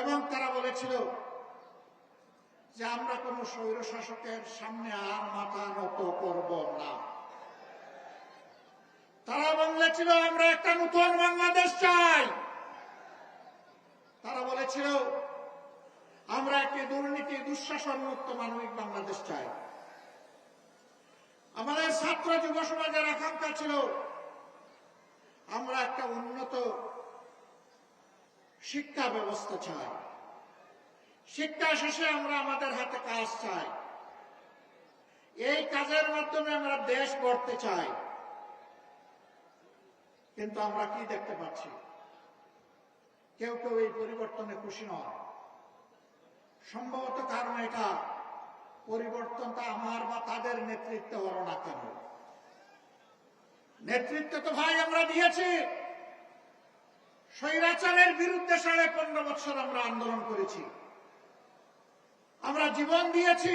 এবং তারা বলেছিল যে আমরা কোন স্বৈর শাসকের সামনে আর মাথা নত করব না। তারা বলেছিল, আমরা একটা নতুন বাংলাদেশ চাই। তারা বলেছিল, আমরা একটি দুর্নীতি, দুঃশাসন মুক্ত মানবিক বাংলাদেশ চাই। আমাদের ছাত্র যুব সমাজের আকাঙ্ক্ষা ছিল, আমরা একটা উন্নত শিক্ষা ব্যবস্থা চাই। শিক্ষা শেষে আমরা আমাদের হাতে কাজ চাই। এই কাজের মাধ্যমে আমরা দেশ গড়তে চাই। কিন্তু আমরা কি দেখতে পাচ্ছি? কেউ কেউ এই পরিবর্তনে খুশি নয় সম্ভবত কারণ এটা, পরিবর্তনটা আমার বা তাদের নেতৃত্বে হলো না কেন? নেতৃত্ব তো ভাই আমরা দিয়েছি। স্বৈরাচারের বিরুদ্ধে সাড়ে পনেরো বছর আমরা আন্দোলন করেছি। আমরা জীবন দিয়েছি,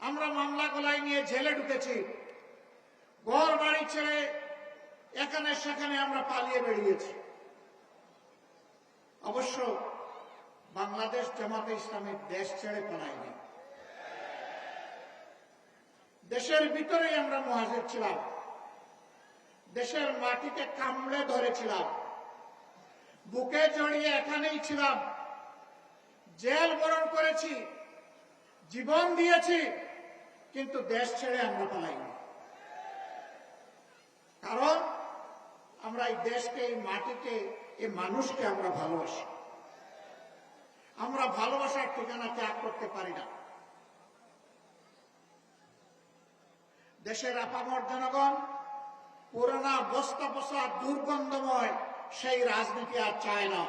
আমরা মামলা গলায় নিয়ে জেলে ঢুকেছি। ঘর বাড়ি ছেড়ে এখানে সেখানে আমরা পালিয়ে বেরিয়েছি। অবশ্য বাংলাদেশ জামাতে ইসলামের দেশ ছেড়ে পালায়নি দেশের ভিতরেই আমরা মহাজের ছিলাম। দেশের মাটিতে কামড়ে ধরেছিলাম। বুকে জড়িয়ে এখানেই ছিলাম। জেল বরণ করেছি, জীবন দিয়েছি, কিন্তু দেশ ছেড়ে আমরা পালাইনি কারণ আমরা এই দেশকে, এই মাটিকে, এই মানুষকে আমরা ভালোবাসি। আমরা ভালোবাসার ঠিকানা ত্যাগ করতে পারি না। দেশের আপামর জনগণ, পুরানা বস্তা বসা দুর্গন্ধময় সেই রাজনীতি আর চায় না।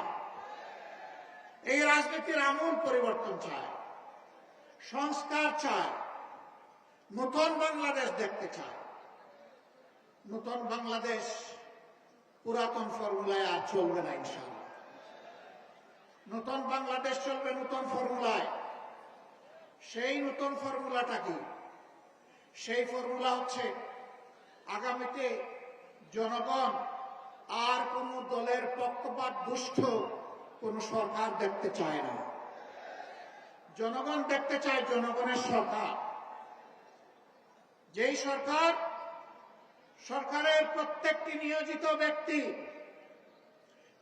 এই রাজনীতির আমূল পরিবর্তন চায়, সংস্কার চায়, নতুন বাংলাদেশ দেখতে চায়। নতুন বাংলাদেশ পুরাতন ফর্মুলায় আর চলবে না ইনশাআল্লাহ। নতুন বাংলাদেশ চলবে নতুন ফর্মুলায়। সেই নতুন ফর্মুলাটা কি? সেই ফর্মুলা হচ্ছে আগামীতে জনগণ আর কোন দলের পক্ষপাত দুষ্ট কোন সরকার দেখতে চায় না। জনগণ দেখতে চায় জনগণের সরকার। যেই সরকার সরকারের প্রত্যেকটি নিয়োজিত ব্যক্তি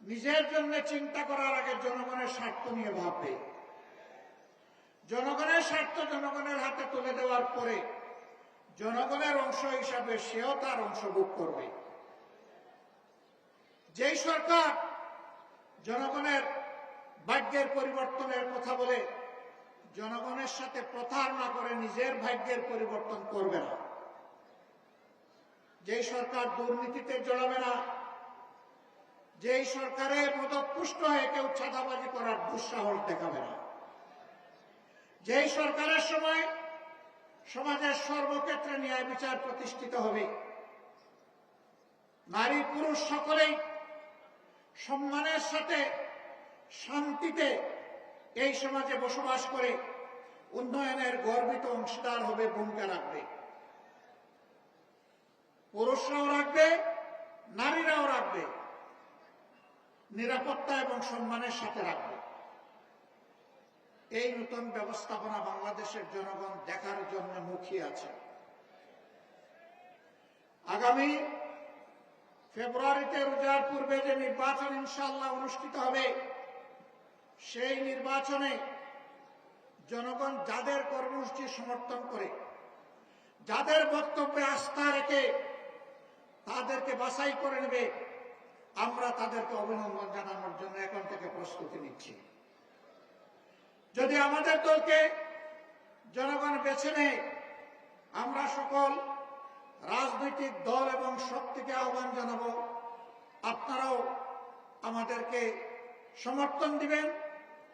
নিজের জন্য চিন্তা করার আগে জনগণের স্বার্থ নিয়ে ভাববে। জনগণের স্বার্থ জনগণের হাতে তুলে দেওয়ার পরে জনগণের অংশ হিসাবে সেও তার অংশ ভোগ করবে। যেই সরকার জনগণের ভাগ্যের পরিবর্তনের কথা বলে জনগণের সাথে প্রতারণা করে নিজের ভাগ্যের পরিবর্তন করবে না। যেই সরকার দুর্নীতিতে জড়াবে না, যেই সরকারের মদতপুষ্ট হয়ে কেউ ছাদাবাজি করার দুঃসাহস দেখাবে না। যেই সরকারের সময় সমাজের সর্বক্ষেত্রে ন্যায় বিচার প্রতিষ্ঠিত হবে, নারী পুরুষ সকলেই সম্মানের সাথে শান্তিতে এই সমাজে বসবাস করে উন্নয়নের গর্বিত অংশীদার হবে, ভূমিকা রাখবে। পুরুষরাও রাখবে, নারীরাও রাখবে, নিরাপত্তা এবং সম্মানের সাথে রাখবে। এই নতুন ব্যবস্থাপনা বাংলাদেশের জনগণ দেখার জন্য মুখিয়ে আছে। আগামী ফেব্রুয়ারিতে রোজার পূর্বে যে নির্বাচন ইনশাল্লাহ অনুষ্ঠিত হবে, সেই নির্বাচনে জনগণ যাদের কর্মসূচি সমর্থন করে, যাদের বক্তব্যে আস্থা রেখে তাদেরকে বাছাই করে নেবে, আমরা তাদেরকে অভিনন্দন জানানোর জন্য এখন থেকে প্রস্তুতি নিচ্ছি। যদি আমাদের দলকে জনগণ বেছে নেয়, আমরা সকল রাজনৈতিক দল এবং শক্তিকে আহ্বান জানাব আপনারাও আমাদেরকে সমর্থন দিবেন,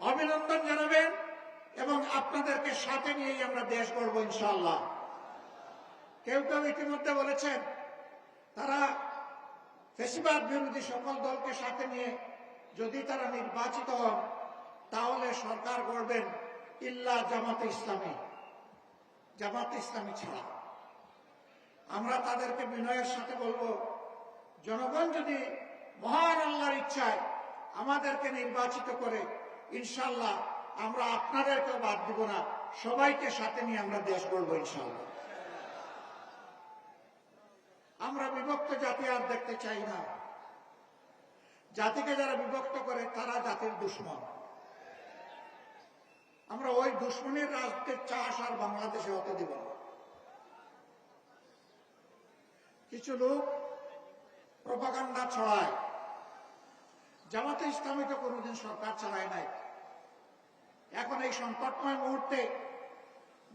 অভিনন্দন জানাবেন এবং আপনাদেরকে সাথে নিয়েই আমরা দেশ গড়ব ইনশাল্লাহ কেউ কেউ ইতিমধ্যে বলেছেন, তারা ফেসিবাদ বিরোধী সকল দলকে সাথে নিয়ে যদি তারা নির্বাচিত হন, তাহলে সরকার গড়বেন ইল্লা জামাতে ইসলামী। জামাতে ইসলামী ছাড়া। আমরা তাদেরকে বিনয়ের সাথে বলব, জনগণ যদি মহান আল্লাহর ইচ্ছায় আমাদেরকে নির্বাচিত করে ইনশাল্লাহ আমরা আপনাদেরকেও বাদ দিব না, সবাইকে সাথে নিয়ে আমরা দেশ গড়বো ইনশাল্লাহ আমরা বিভক্ত জাতি আর দেখতে চাই না। জাতিকে যারা বিভক্ত করে, তারা জাতির দুশ্মন। আমরা ওই দুশ্মনের রাজনীতির চাষ আর বাংলাদেশে হতে দিব না। কিছু লোক প্রপাগান্ডা ছড়ায়। জামাতে ইসলামী তো কোনোদিন সরকার চালায় নাই। এখন এই সংকটময় মুহূর্তে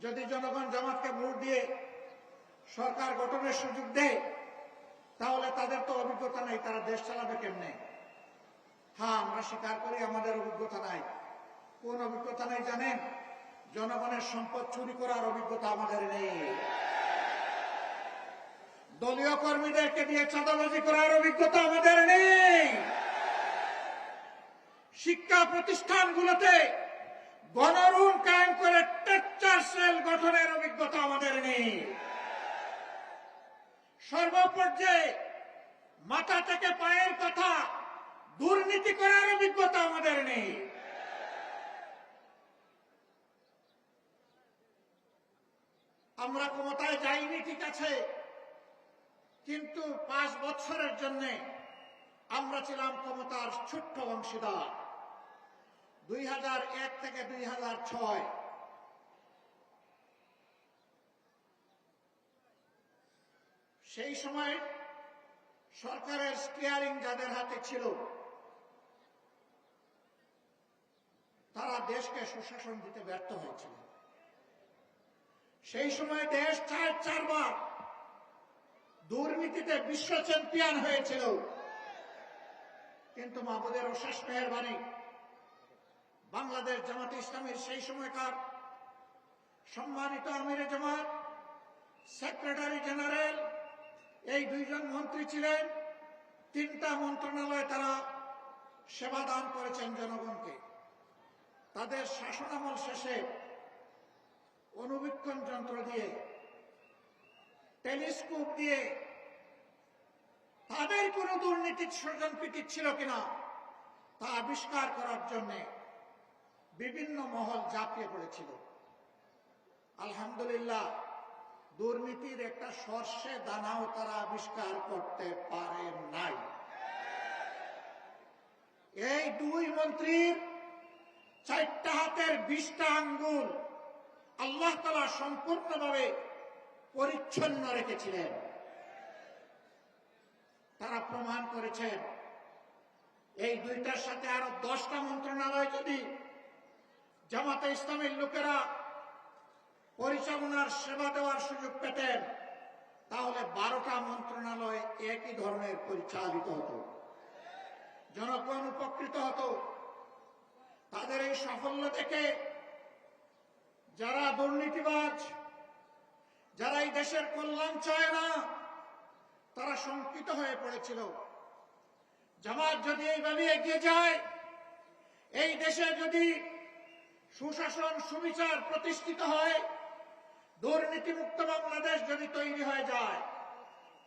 যদি জনগণ জামাতকে ভোট দিয়ে সরকার গঠনের সুযোগ দেয়, তাহলে তাদের তো অভিজ্ঞতা নেই, তারা দেশ চালাবে কেমনে? হ্যাঁ আমরা স্বীকার করি আমাদের অভিজ্ঞতা নাই। কোন অভিজ্ঞতা নেই জানেন? জনগণের সম্পদ চুরি করার অভিজ্ঞতা আমাদের নেই। দলীয় কর্মীদেরকে দিয়ে চাঁদাবাজি করার অভিজ্ঞতা আমাদের নেই। শিক্ষা প্রতিষ্ঠানগুলোতে গণরুণ কায়েম করে টেকচার সেল গঠনের অভিজ্ঞতা আমাদের নেই। সর্বপর্যায়ে মাথা থেকে পায়ের কথা দুর্নীতি করার অভিজ্ঞতা আমাদের নেই। আমরা ক্ষমতায় যাইনি, ঠিক আছে, কিন্তু পাঁচ বছরের জন্য আমরা ছিলাম ক্ষমতার ছোট্ট অংশীদার। দুই এক থেকে দুই ছয়। সেই সময় সরকারের স্টিয়ারিং যাদের হাতে ছিল, তারা দেশকে সুশাসন দিতে ব্যর্থ হয়েছিল। সেই সময় দেশ চার চারবার দুর্নীতিতে বিশ্ব চ্যাম্পিয়ন হয়েছিল। কিন্তু মাহবুদের অশেষ মেহরবানি বাংলাদেশ জামাত ইসলামের সেই সময়কার সম্মানিত আমির জামাত, সেক্রেটারি জেনারেল, এই দুইজন মন্ত্রী ছিলেন। তিনটা মন্ত্রণালয়ে তারা সেবা দান করেছেন জনগণকে। তাদের শাসনামল শেষে অনুবীক্ষণ যন্ত্র দিয়ে, টেলিস্কোপ দিয়ে তাদের কোন দুর্নীতির স্বজন পিটিক ছিল কিনা তা আবিষ্কার করার জন্য বিভিন্ন মহল ঝাঁপিয়ে পড়েছিল। আলহামদুলিল্লাহ, দুর্নীতির একটা সর্ষে দানাও তারা আবিষ্কার করতে পারে নাই। এই দুই মন্ত্রীর চারটা হাতের বিশটা আঙ্গুল আল্লাহ তালা সম্পূর্ণভাবে পরিচ্ছন্ন রেখেছিলেন। তারা প্রমাণ করেছেন, এই দুইটার সাথে আরও দশটা মন্ত্রণালয় যদি জামাতে ইসলামের লোকেরা পরিচালনার সেবা দেওয়ার সুযোগ পেতেন, তাহলে বারোটা মন্ত্রণালয় একই ধরনের পরিচালিত হতো। জনগণ উপকৃত হতো। তাদের এই সাফল্য থেকে যারা দুর্নীতিবাজ, যারা এই দেশের কল্যাণ চায় না, তারা শঙ্কিত হয়ে পড়েছিল। জামাত যদি এইভাবে এগিয়ে যায়, এই দেশে যদি সুশাসন সুবিচার প্রতিষ্ঠিত হয়, দুর্নীতিমুক্ত বাংলাদেশ যদি তৈরি হয়ে যায়,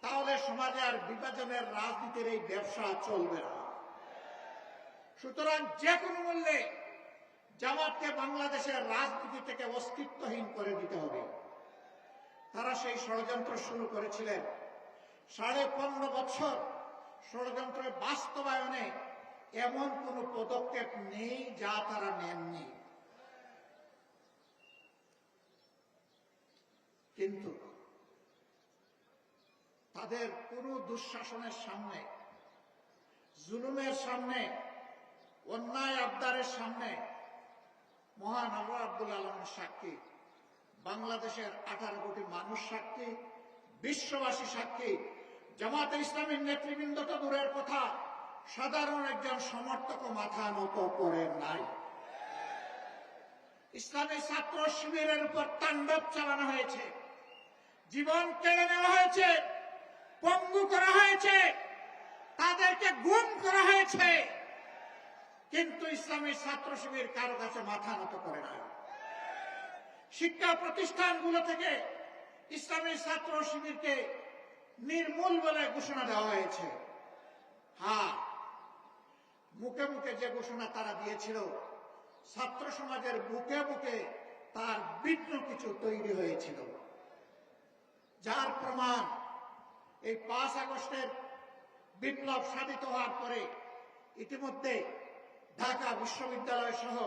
তাহলে সমাজে আর বিভাজনের রাজনীতির এই ব্যবসা চলবে না। সুতরাং যে কোনো মূল্যে জামাতকে বাংলাদেশের রাজনীতি থেকে অস্তিত্বহীন করে দিতে হবে। তারা সেই ষড়যন্ত্র শুরু করেছিলেন। সাড়ে পনেরো বছর ষড়যন্ত্রের বাস্তবায়নে এমন কোন পদক্ষেপ নেই যা তারা নেননি। কিন্তু তাদের কোন দুঃশাসনের সামনে, জুলুমের সামনে, অন্যায় আবদারের সামনে মহান আল্লাহ আব্দুল আলমের সাক্ষী, বাংলাদেশের আঠারো কোটি মানুষ সাক্ষী, বিশ্ববাসী সাক্ষী জামাতে ইসলামের নেতৃবৃন্দ তো দূরের কথা, সাধারণ একজন সমর্থক মাথা নত করে নাই। ইসলামী ছাত্র শিবিরের উপর তাণ্ডব চালানো হয়েছে। জীবন কেড়ে নেওয়া হয়েছে, পঙ্গু করা হয়েছে, তাদেরকে গুম করা হয়েছে। কিন্তু ইসলামী ছাত্র শিবির কারও কাছে মাথা নত করে না শিক্ষা প্রতিষ্ঠানগুলো থেকে ইসলামী ছাত্র শিবিরকে নির্মূল বলে ঘোষণা দেওয়া হয়েছে। হ্যাঁ মুখে মুখে যে ঘোষণা তারা দিয়েছিল, ছাত্র সমাজের বুকে বুকে তার বিঘ্ন কিছু তৈরি হয়েছিল। যার প্রমাণ এই পাঁচ আগস্টের বিপ্লব সাধিত হওয়ার পরে ইতিমধ্যে ঢাকা বিশ্ববিদ্যালয় সহ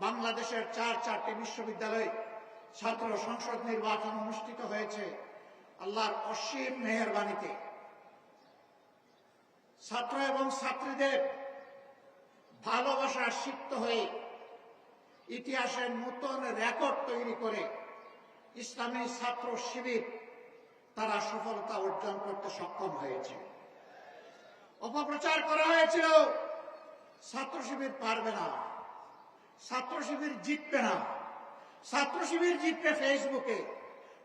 বাংলাদেশের চার চারটি বিশ্ববিদ্যালয়ে ছাত্র সংসদ নির্বাচন অনুষ্ঠিত হয়েছে। আল্লাহর অসীম মেহরবানিতে ছাত্র এবং ছাত্রীদের ভালোবাসার সিক্ত হয়ে ইতিহাসের নতুন রেকর্ড তৈরি করে ইসলামী ছাত্র শিবির তারা সফলতা অর্জন করতে সক্ষম হয়েছে। অপপ্রচার করা হয়েছিল। ছাত্র শিবির পারবে না। ছাত্র শিবির জিতবে না। ছাত্র শিবির জিতবে ফেসবুকে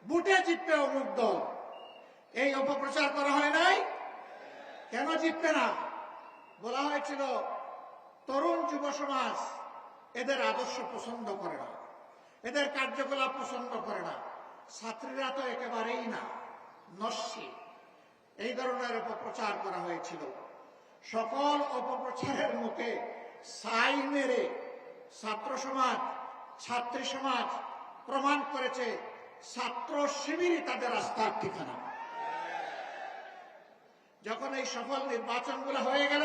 বুটে জিতবে অমুক দল। এই অপপ্রচার করা হয় নাই? কেন জিতবে না? বলা হয়েছিল, তরুণ যুব সমাজ এদের আদর্শ পছন্দ করে না। এদের কার্যকলাপ পছন্দ করে না। ছাত্রীরা তো একেবারেই না। নস্যি। এই ধরনের অপপ্রচার করা হয়েছিল। সকল অপপ্রচারের মুখে সাই মেরে ছাত্র সমাজ, ছাত্রী সমাজ প্রমাণ করেছে ছাত্র শিবিরই তাদের আস্থার ঠিকানা। যখন এই সফল নির্বাচনগুলো হয়ে গেল,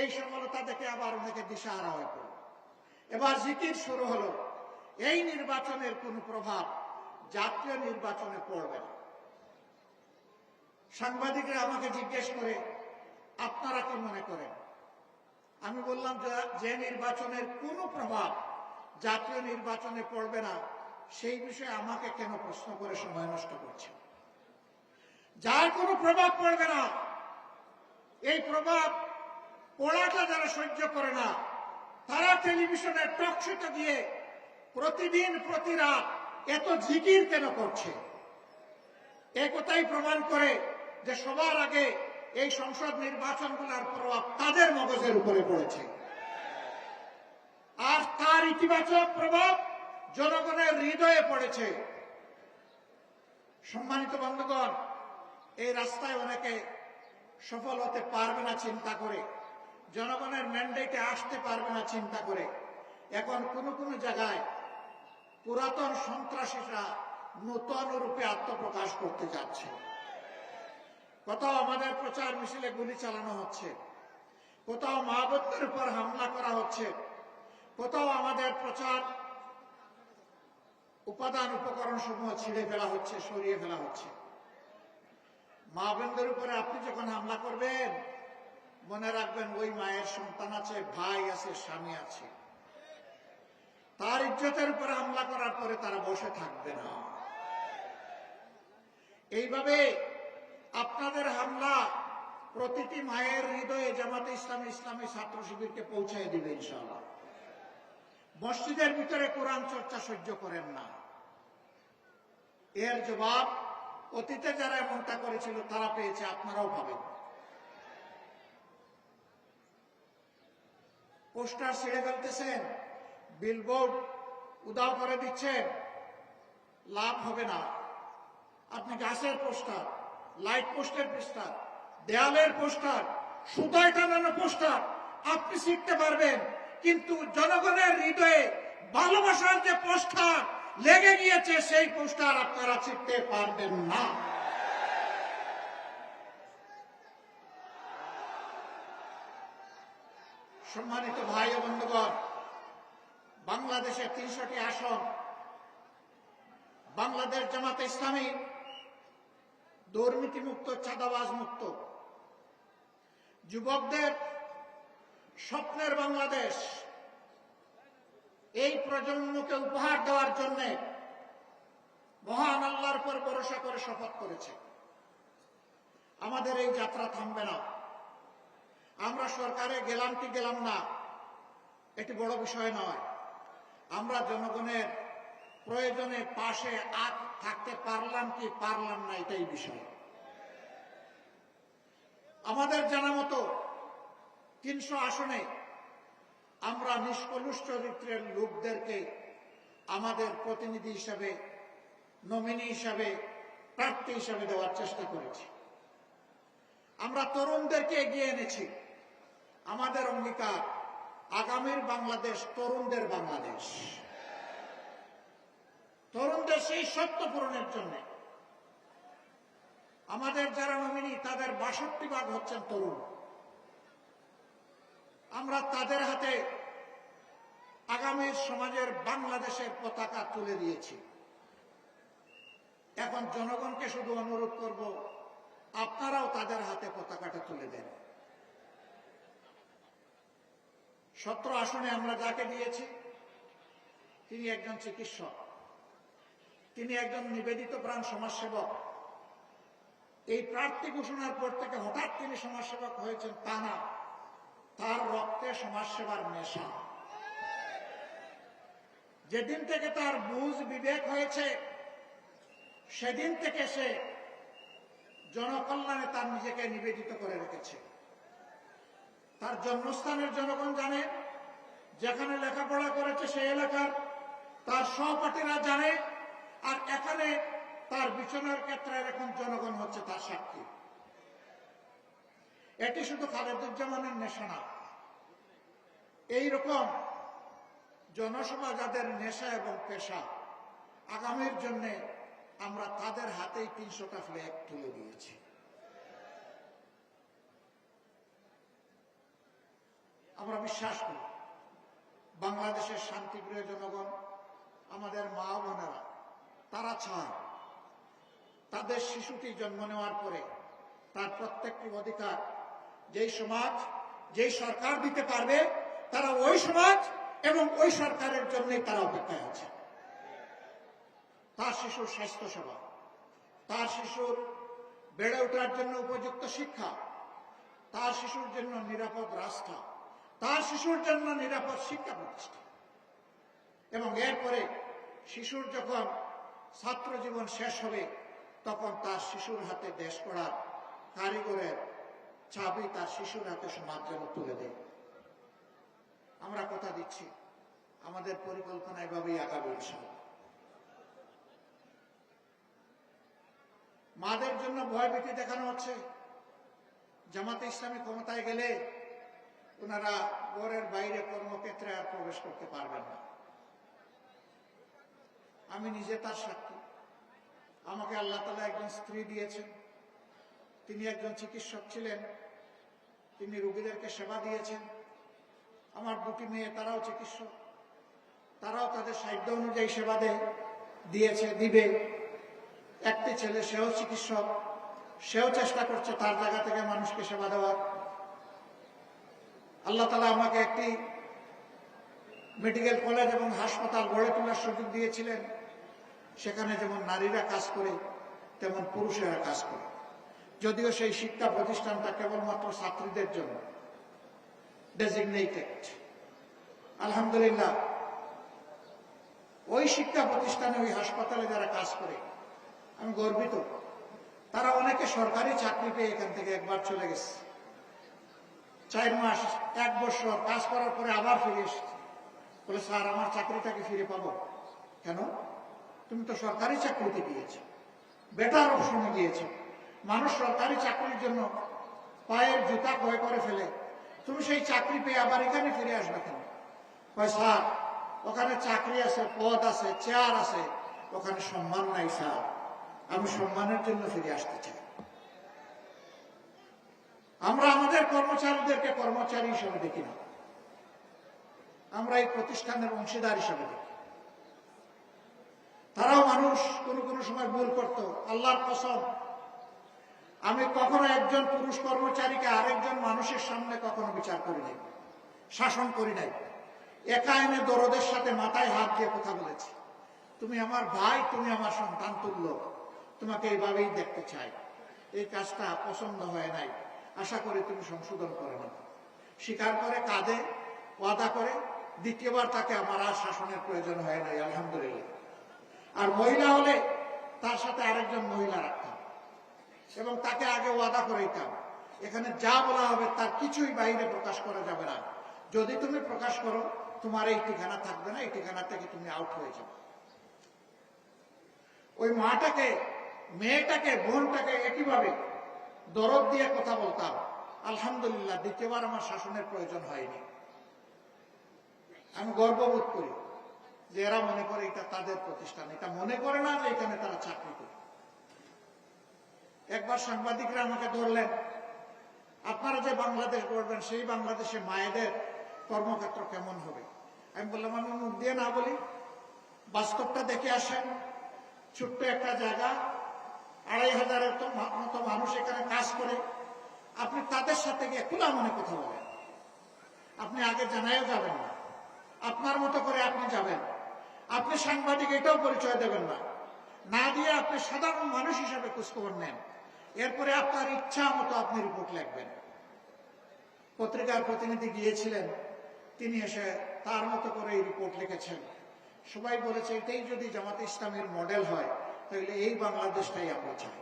এই সফলতা দেখে আবার অনেকে দিশাহারা হয়ে পড়ল। এবার জিকির শুরু হলো। এই নির্বাচনের কোন প্রভাব জাতীয় নির্বাচনে পড়বে না। সাংবাদিকরা আমাকে জিজ্ঞেস করে, আপনারা কি মনে করেন? আমি বললাম, যে- নির্বাচনের কোনো প্রভাব জাতীয় নির্বাচনে পড়বে না, সেই বিষয়ে আমাকে কেন প্রশ্ন করে সময় নষ্ট করছে? যার কোনো প্রভাব পড়বে না। এই প্রভাব পড়াটা যারা সহ্য করে না, তারা টেলিভিশনে টকশোতে দিয়ে প্রতিদিন, প্রতি রাত এত জিকির কেন করছে? এ কথাই প্রমাণ করে যে সবার আগে এই সংসদ নির্বাচনগুলোর প্রভাব তাদের মগজের উপরে পড়েছে। আর তার ইতিবাচক প্রভাব জনগণের হৃদয়ে পড়েছে। সম্মানিত বন্ধুগণ, এই রাস্তায় অনেকে সফল হতে পারবে না চিন্তা করে। জনগণের ম্যান্ডেটে আসতে পারবে না চিন্তা করে। এখন কোন কোন জায়গায় পুরাতন সন্ত্রাসীরা নূতন রূপে আত্মপ্রকাশ করতে যাচ্ছে। কোথাও আমাদের প্রচার মিছিলে গুলি চালানো হচ্ছে। কোথাও মাহবুবদের উপর হামলা করা হচ্ছে। কোথাও আমাদের প্রচার উপাদান উপকরণ সমূহ ছিঁড়ে ফেলা হচ্ছে, সরিয়ে ফেলা হচ্ছে। মা উপরে আপনি যখন হামলা করবেন, মনে রাখবেন ওই মায়ের সন্তান আছে, ভাই আছে, স্বামী আছে। তার ইজ্জতের উপরে হামলা করার পরে তারা বসে থাকবে না। এইভাবে আপনাদের হামলা প্রতিটি মায়ের হৃদয়ে জামাতে ইসলামী ইসলামী ছাত্র শিবিরকে পৌঁছায় দিবে ইনশাআল্লাহ। মসজিদের ভিতরে কোরআন চর্চা সহ্য করেন না। এর জবাব, অতীতে যারা এমনটা করেছিল, তারা পেয়েছে, আপনারাও পাবেন পোস্টার ছেড়ে ফেলতেছেন বিলবোর্ড উদাও করে দিচ্ছেন, লাভ হবে না। আপনি গাছের পোস্টার। লাইট পোস্টের পোস্টার, দেয়ালের পোস্টার, সুতায় টানানো পোস্টার, আপনি শিখতে পারবেন। কিন্তু জনগণের হৃদয়ে ভালোবাসার যে পোস্টার লেগে গিয়েছে, সেই পোস্টার আপনারা শিখতে পারবেন না। সম্মানিত ভাই ও বন্ধুগণ, বাংলাদেশের তিনশোটি আসন, বাংলাদেশ জামাতে ইসলামী দুর্নীতি মুক্ত, চাঁদাবাজ মুক্ত। যুবকদের স্বপ্নের বাংলাদেশ, এই প্রজন্মকে উপহার দেওয়ার জন্য মহান আল্লাহর পর ভরসা করে শপথ করেছে। আমাদের এই যাত্রা থামবে না। আমরা সরকারে গেলাম কি গেলাম না, এটি বড় বিষয় নয়। আমরা জনগণের প্রয়োজনে পাশে আগ থাকতে পারলাম কি পারলাম না, এটাই বিষয়। আমাদের জানা মতো তিনশো আসনে আমরা নিষ্কলুষ চরিত্রের লোকদেরকে আমাদের প্রতিনিধি হিসাবে নমিনি হিসাবে, প্রার্থী হিসাবে দেওয়ার চেষ্টা করেছি। আমরা তরুণদেরকে এগিয়ে এনেছি। আমাদের অঙ্গীকার, আগামীর বাংলাদেশ, তরুণদের বাংলাদেশ। তরুণদের সেই সত্য পূরণের জন্য। আমাদের যারা নমিনি তাদের বাষট্টি ভাগ হচ্ছেন তরুণ। আমরা তাদের হাতে আগামীর সমাজের বাংলাদেশের পতাকা তুলে দিয়েছি। এখন জনগণকে শুধু অনুরোধ করব, আপনারাও তাদের হাতে পতাকাটা তুলে দেন। সতেরো আসনে আমরা যাকে দিয়েছি, তিনি একজন চিকিৎসক। তিনি একজন নিবেদিত প্রাণ সমাজসেবক। এই প্রার্থী ঘোষণার পর থেকে হঠাৎ তিনি সমাজসেবক হয়েছেন তা না, তার রক্তে সমাজসেবার নেশা। যেদিন থেকে তার বুঝ বিবেক হয়েছে, সেদিন থেকে সে জনকল্যাণে তার নিজেকে নিবেদিত করে রেখেছে। তার জন্মস্থানের জনগণ জানে, যেখানে লেখাপড়া করেছে সেই এলাকার, তার সহপাঠীরা জানে আর এখানে তার বিছানার ক্ষেত্রে এখন জনগণ হচ্ছে তার সাক্ষী। এটি শুধু খালেদুজ্জামানের নেশা না, এইরকম জনসভা যাদের নেশা এবং পেশা, আগামীর জন্য আমরা তাদের হাতেই তিনশোটা ফ্ল্যাগ তুলে দিয়েছি। আমরা বিশ্বাস করি, বাংলাদেশের শান্তিপ্রিয় জনগণ, আমাদের মা বোনেরা তারা চায় তাদের শিশুটি জন্ম নেওয়ার পরে তার প্রত্যেকটি অধিকার যেই সমাজ, যেই সরকার দিতে পারবে, তারা ওই সমাজ এবং ওই সরকারের জন্যই তারা অপেক্ষায় আছে। তার শিশুর স্বাস্থ্য সেবা তার শিশুর বেড়ে ওঠার জন্য উপযুক্ত শিক্ষা, তার শিশুর জন্য নিরাপদ রাস্তা, তার শিশুর জন্য নিরাপদ শিক্ষা প্রতিষ্ঠান এবং এরপরে শিশুর যখন ছাত্র জীবন শেষ হবে, তখন তার শিশুর হাতে দেশ পড়ার কারিগরের চাবি তার শিশুর হাতে সমাজ যেন তুলে দেয়। আমরা কথা দিচ্ছি, আমাদের পরিকল্পনা এভাবেই আগামী ইনশাআল্লাহ। মাদের জন্য ভয়ভীতি দেখানো হচ্ছে। জামাতে ইসলামী ক্ষমতায় গেলে ওনারা ঘরের বাইরে কর্মক্ষেত্রে আর প্রবেশ করতে পারবেন না। আমি নিজে তার সাক্ষী। আমাকে আল্লাহ তালা একজন স্ত্রী দিয়েছেন। তিনি একজন চিকিৎসক ছিলেন। তিনি রোগীদেরকে সেবা দিয়েছেন। আমার দুটি মেয়ে, তারাও চিকিৎসক। তারাও তাদের সাহিত্য অনুযায়ী সেবা দেয় দিয়েছে, দিবে। একটি ছেলে, সেও চিকিৎসক। সেও চেষ্টা করছে তার জায়গা থেকে মানুষকে সেবা দেওয়ার। আল্লাহ তালা আমাকে একটি মেডিকেল কলেজ এবং হাসপাতাল গড়ে তোলার সুযোগ দিয়েছিলেন। সেখানে যেমন নারীরা কাজ করে, তেমন পুরুষেরা কাজ করে। যদিও সেই শিক্ষা প্রতিষ্ঠানটা কেবলমাত্র ছাত্রীদের জন্য। ডেজিগনেটেড আলহামদুলিল্লাহ, ওই শিক্ষা প্রতিষ্ঠানে, ওই হাসপাতালে যারা কাজ করে, আমি গর্বিত। তারা অনেকে সরকারি চাকরি পেয়ে এখান থেকে একবার চলে গেছে। চার মাস, এক বছর, কাজ করার পরে আবার ফিরে এসছে। বলে, স্যার, আমার চাকরিটাকে ফিরে পাবো? কেন? তুমি তো সরকারি চাকরিতে গিয়েছো। বেটার অপশনে গিয়েছো। মানুষ সরকারি চাকরির জন্য পায়ের জুতা ক্রয় করে ফেলে। তুমি সেই চাকরি পেয়ে আবার এখানে ফিরে আসবে কেন? স্যার, ওখানে চাকরি আছে, পদ আছে, চেয়ার আছে। ওখানে সম্মান নাই, স্যার। আমি সম্মানের জন্য ফিরে আসতে চাই। আমরা আমাদের কর্মচারীদেরকে কর্মচারী হিসেবে দেখি না। আমরা এই প্রতিষ্ঠানের অংশীদার হিসেবে দেখি। তারাও মানুষ, কোন কোন সময় ভুল করত। আল্লাহর কসম। আমি কখনো একজন পুরুষ কর্মচারীকে আরেকজন মানুষের সামনে কখনো বিচার করি নাই, শাসন করি নাই। একা এনে দরদের সাথে মাথায় হাত দিয়ে কথা বলেছি। তুমি আমার ভাই, তুমি আমার সন্তান তুল্য তোমাকে এইভাবেই দেখতে চাই। এই কাজটা পছন্দ হয় নাই। আশা করি তুমি সংশোধন করে না স্বীকার করে কাঁদে, ওয়াদা করে। দ্বিতীয়বার তাকে আমার আর শাসনের প্রয়োজন হয় নাই, আলহামদুলিল্লাহ। আর মহিলা হলে তার সাথে আরেকজন মহিলা রাখতাম এবং তাকে আগে ওয়াদা করে দিতাম এখানে যা বলা হবে তার কিছুই বাইরে প্রকাশ করা যাবে না। যদি তুমি প্রকাশ করো, তোমার এই ঠিকানা থাকবে না, এই ঠিকানা থেকে তুমি আউট হয়ে যাবে ওই মাটাকে, মেয়েটাকে, বোনটাকে একইভাবে দরদ দিয়ে কথা বলতাম আলহামদুলিল্লাহ, দ্বিতীয়বার আমার শাসনের প্রয়োজন হয়নি। আমি গর্ববোধ করি। যে এরা মনে করে এটা তাদের প্রতিষ্ঠান, এটা মনে করে না যে এখানে তারা চাকরি করে। একবার সাংবাদিকরা আমাকে ধরলেন, আপনারা যে বাংলাদেশ গড়বেন, সেই বাংলাদেশে মায়েদের কর্মক্ষেত্র কেমন হবে? আমি বললাম, আমি মুখ দিয়ে না বলি, বাস্তবটা দেখে আসেন। ছোট্ট একটা জায়গা, আড়াই হাজারের মতো মানুষ এখানে কাজ করে। আপনি তাদের সাথে গিয়ে খোলা মনে কথা বলেন। আপনি আগে জানাইও যাবেন না। আপনার মতো করে আপনি যাবেন। আপনি সাংবাদিক, এটাও পরিচয় দেবেন না। না দিয়ে আপনি সাধারণ মানুষ হিসাবে খোঁজখবর নেন। এরপরে আপনার ইচ্ছা মতো আপনি রিপোর্ট লিখবেন। পত্রিকার প্রতিনিধি গিয়েছিলেন, তিনি এসে তার মতো করে এই রিপোর্ট লিখেছেন। সবাই বলেছে, এটাই যদি জামাত ইসলামের মডেল হয়, তাহলে এই বাংলাদেশটাই আমরা চাই।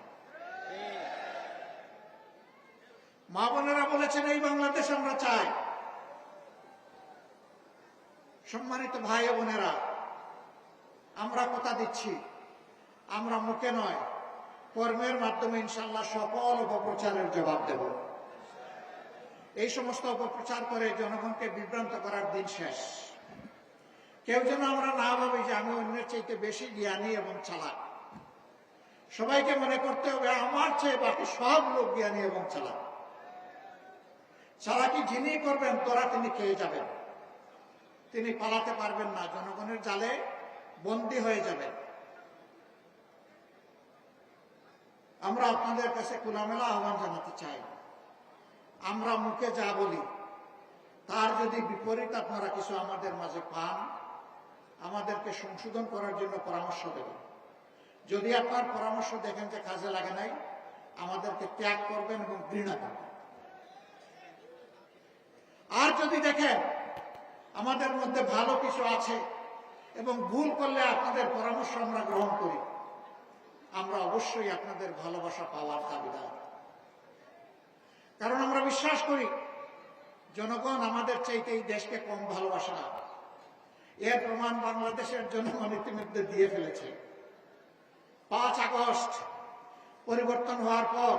মা বোনেরা বলেছেন, এই বাংলাদেশ আমরা চাই। সম্মানিত ভাই বোনেরা আমরা কথা দিচ্ছি। আমরা মুখে নয়, কর্মের মাধ্যমে ইনশাল্লাহ সকল অপপ্রচারের জবাব দেব। এই সমস্ত অপপ্রচার করে জনগণকে বিভ্রান্ত করার দিন শেষ। কেউ যেন আমরা না ভাবি যে আমি অন্যের চাইতে বেশি জ্ঞানী এবং চালাক। সবাইকে মনে করতে হবে আমার চেয়ে বাকি সব লোক জ্ঞানী এবং চালাক। চালাকি যিনি করবেন, তোরা তিনি খেয়ে যাবেন। তিনি পালাতে পারবেন না। জনগণের জালে বন্দী হয়ে যাবেন আমরা আপনাদের কাছে খোলামেলা আহ্বান জানাতে চাই। আমরা মুখে যা বলি, তার যদি বিপরীত আপনারা কিছু আমাদের মাঝে পান, আমাদেরকে সংশোধন করার জন্য পরামর্শ দেবেন। যদি আপনার পরামর্শ দেখেন যে কাজে লাগে নাই, আমাদেরকে ত্যাগ করবেন এবং ঘৃণা করবেন। আর যদি দেখেন আমাদের মধ্যে ভালো কিছু আছে এবং ভুল করলে আপনাদের পরামর্শ আমরা গ্রহণ করি। আমরা অবশ্যই আপনাদের ভালোবাসা পাওয়ার দাবিদার। কারণ আমরা বিশ্বাস করি, জনগণ আমাদের চাইতে এই দেশকে কম ভালোবাসে না। এর প্রমাণ বাংলাদেশের জনগণ ইতিমধ্যে দিয়ে ফেলেছে। পাঁচ আগস্ট পরিবর্তন হওয়ার পর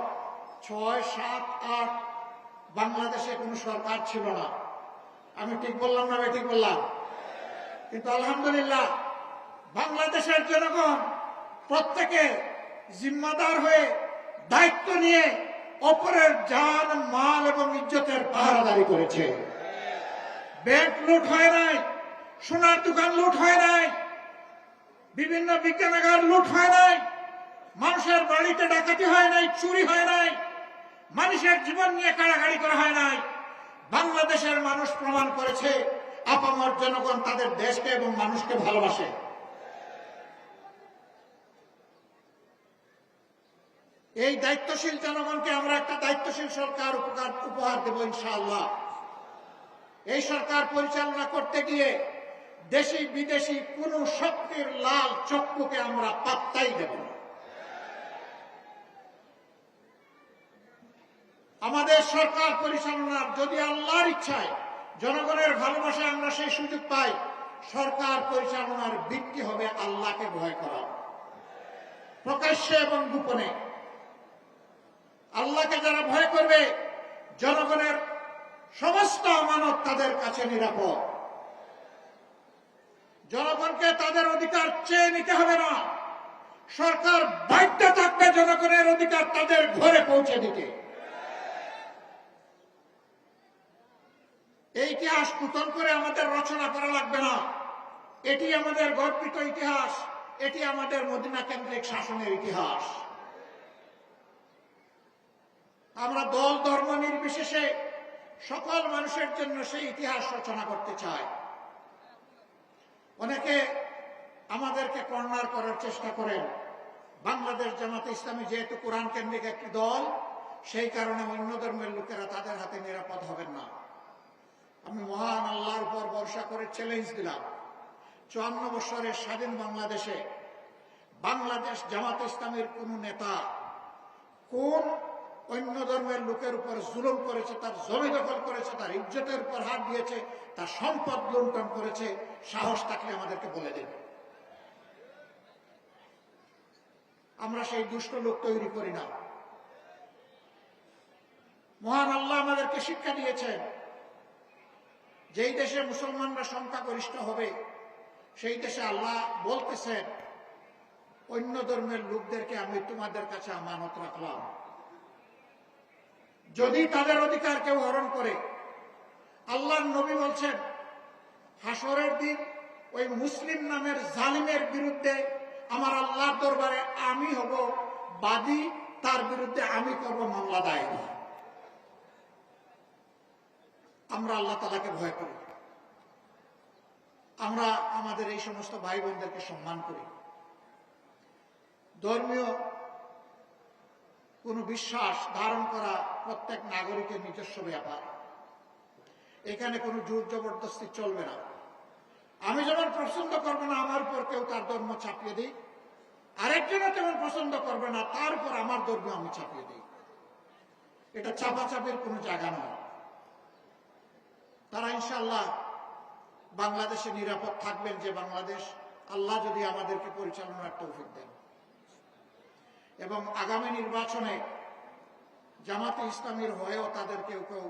ছয়, সাত, আট বাংলাদেশে কোনো সরকার ছিল না। আমি ঠিক বললাম না ঠিক বললাম? কিন্তু আলহামদুলিল্লাহ, বাংলাদেশের জনগণ প্রত্যেকে জিম্মাদার হয়ে দায়িত্ব নিয়ে অপরের যান মাল এবং ইজ্জতের পাহারাদারি করেছে। ব্যাংক লুট হয় নাই, সোনার দোকান লুট হয় নাই, বিভিন্ন বিজ্ঞানাগার লুট হয় নাই, মানুষের বাড়িতে ডাকাতি হয় নাই, চুরি হয় নাই, মানুষের জীবন নিয়ে কাড়াকাড়ি করা হয় নাই। বাংলাদেশের মানুষ প্রমাণ করেছে আপামর জনগণ তাদের দেশকে এবং মানুষকে ভালোবাসে। এই দায়িত্বশীল জনগণকে আমরা একটা দায়িত্বশীল সরকার উপকার, উপহার দেব ইনশাআল্লাহ। এই সরকার পরিচালনা করতে গিয়ে দেশি বিদেশি কোন শক্তির লাল চক্ষুকে আমরা পাত্তাই দেব আমাদের সরকার পরিচালনার যদি আল্লাহর ইচ্ছায় জনগণের ভালোবাসায় আমরা সেই সুযোগ পাই। সরকার পরিচালনার ভিত্তি হবে আল্লাহকে ভয় করা। প্রকাশ্যে এবং গোপনে। আল্লাহকে যারা ভয় করবে, জনগণের সমস্ত আমানত তাদের কাছে নিরাপদ। জনগণকে তাদের অধিকার চেয়ে নিতে হবে না। সরকার বাধ্য থাকবে জনগণের অধিকার তাদের ঘরে পৌঁছে দিতে এই ইতিহাস নূতন করে আমাদের রচনা করা লাগবে না। এটি আমাদের গর্বিত ইতিহাস। এটি আমাদের মদিনা কেন্দ্রিক শাসনের ইতিহাস। আমরা দল ধর্ম নির্বিশেষে সকল মানুষের জন্য সেই ইতিহাস রচনা করতে চাই। অনেকে আমাদেরকে কর্নার করার চেষ্টা করেন। বাংলাদেশ জামাতে ইসলামী যেহেতু কোরআন কেন্দ্রিক একটি দল, সেই কারণে অন্য ধর্মের লোকেরা তাদের হাতে নিরাপদ হবেন না। আমি মহান আল্লাহর উপর ভরসা করে চ্যালেঞ্জ দিলাম। চুয়ান্ন বছরের স্বাধীন বাংলাদেশে বাংলাদেশ জামাত ইসলামের কোন নেতা কোন অন্য ধর্মের লোকের উপর জুলুম করেছে, তার জমি দখল করেছে, তার ইজ্জতের উপর হাত দিয়েছে, তার সম্পদ লুণ্ঠন করেছে, সাহস থাকলে আমাদেরকে বলে দেবে আমরা সেই দুষ্ট লোক তৈরি করি না। মহান আল্লাহ আমাদেরকে শিক্ষা দিয়েছেন। যেই দেশে মুসলমানরা সংখ্যাগরিষ্ঠ হবে, সেই দেশে আল্লাহ বলতেছেন, অন্য ধর্মের লোকদেরকে আমি তোমাদের কাছে আমানত রাখলাম। যদি তাদের অধিকার কেউ হরণ করে, আল্লাহর নবী বলছেন হাসরের দিন ওই মুসলিম নামের জালিমের বিরুদ্ধে আমার আল্লাহর দরবারে আমি হব, বাদী, তার বিরুদ্ধে আমি করব মামলা দায়ের। আমরা আল্লাহ তালাকে ভয় করি। আমরা আমাদের এই সমস্ত ভাই বোনদেরকে সম্মান করি। ধর্মীয় কোন বিশ্বাস ধারণ করা প্রত্যেক নাগরিকের নিজস্ব ব্যাপার। এখানে কোনো জোর জবরদস্তি চলবে না। আমি যেমন পছন্দ করব না, আমার উপর কেউ তার ধর্ম চাপিয়ে দিই আরেকজনও তেমন পছন্দ করবে না, তার উপর আমার ধর্ম আমি চাপিয়ে দিই। এটা চাপাচাপির কোনো জায়গা নয়। তারা ইনশাল্লাহ বাংলাদেশে নিরাপদ থাকবেন যে বাংলাদেশ, আল্লাহ যদি আমাদেরকে পরিচালনার তৌফিক দেন। এবং আগামী নির্বাচনে জামাতে ইসলামীর হয়েও তাদের কেউ কেউ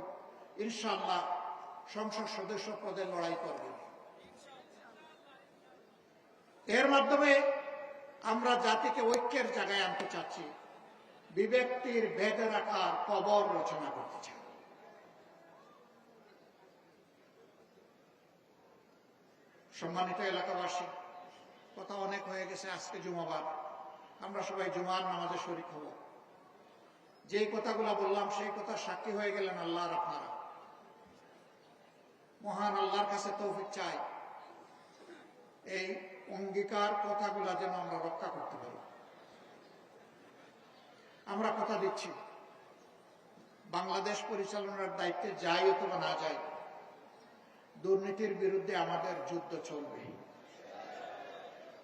ইনশাল্লাহ সংসদ সদস্য পদে লড়াই করবে। এর মাধ্যমে আমরা জাতিকে ঐক্যের জায়গায় আনতে চাচ্ছি। বিবেকটির বেঁধে রাখার কবর রচনা করতে চাই। সম্মানিত এলাকাবাসী, কথা অনেক হয়ে গেছে আজকে জুমাবার। আমরা সবাই জুমার নামাজে শরিক হব। যেই কথাগুলো বললাম, সেই কথা সাক্ষী হয়ে গেলেন আল্লাহর আপনারা। মহান আল্লাহর কাছে তৌফিক চাই। এই অঙ্গীকার কথাগুলা যেন আমরা রক্ষা করতে পারি। আমরা কথা দিচ্ছি, বাংলাদেশ পরিচালনার দায়িত্বে যাই অথবা না যাই দুর্নীতির বিরুদ্ধে আমাদের যুদ্ধ চলবে।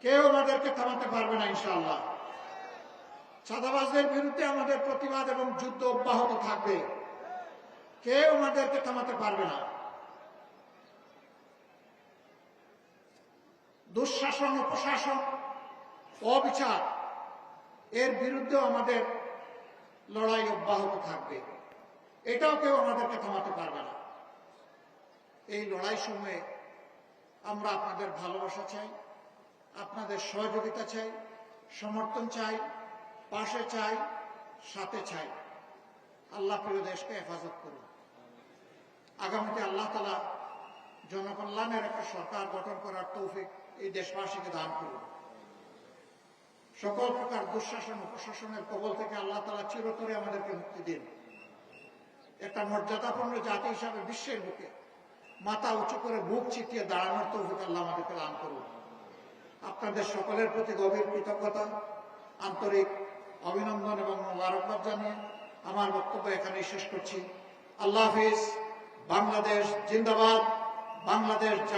কেউ আমাদেরকে থামাতে পারবে না, ইনশাআল্লাহ। চাঁদাবাজদের বিরুদ্ধে আমাদের প্রতিবাদ এবং যুদ্ধ অব্যাহত থাকবে। কেউ আমাদেরকে থামাতে পারবে না। দুঃশাসন প্রশাসন, অবিচার, এর বিরুদ্ধেও আমাদের লড়াই অব্যাহত থাকবে। এটাও কেউ আমাদেরকে থামাতে পারবে না। এই লড়াই সময়ে আমরা আপনাদের ভালোবাসা চাই, আপনাদের সহযোগিতা চাই, সমর্থন চাই, পাশে চাই, সাথে চাই। আল্লাহ প্রিয় দেশকে হেফাজত করুন। আগামীতে আল্লাহ তালা জনকল্যাণের একটা সরকার গঠন করার তৌফিক এই দেশবাসীকে দান করুন। সকল প্রকার দুঃশাসন উপশাসনের কবল থেকে আল্লাহ তালা চিরতরে আমাদেরকে মুক্তি দিন। একটা মর্যাদাপূর্ণ জাতি হিসাবে বিশ্বের বুকে মাথা উঁচু করে বুক চিটিয়ে দাঁড়ানোর তৌফিক আল্লাহ আমাদেরকে দান করুন। আপনাদের সকলের প্রতি গভীর কৃতজ্ঞতা, আন্তরিক অভিনন্দন এবং মোবারকবাদ জানিয়ে আমার বক্তব্য এখানেই শেষ করছি। আল্লাহ হাফিজ, বাংলাদেশ জিন্দাবাদ, বাংলাদেশ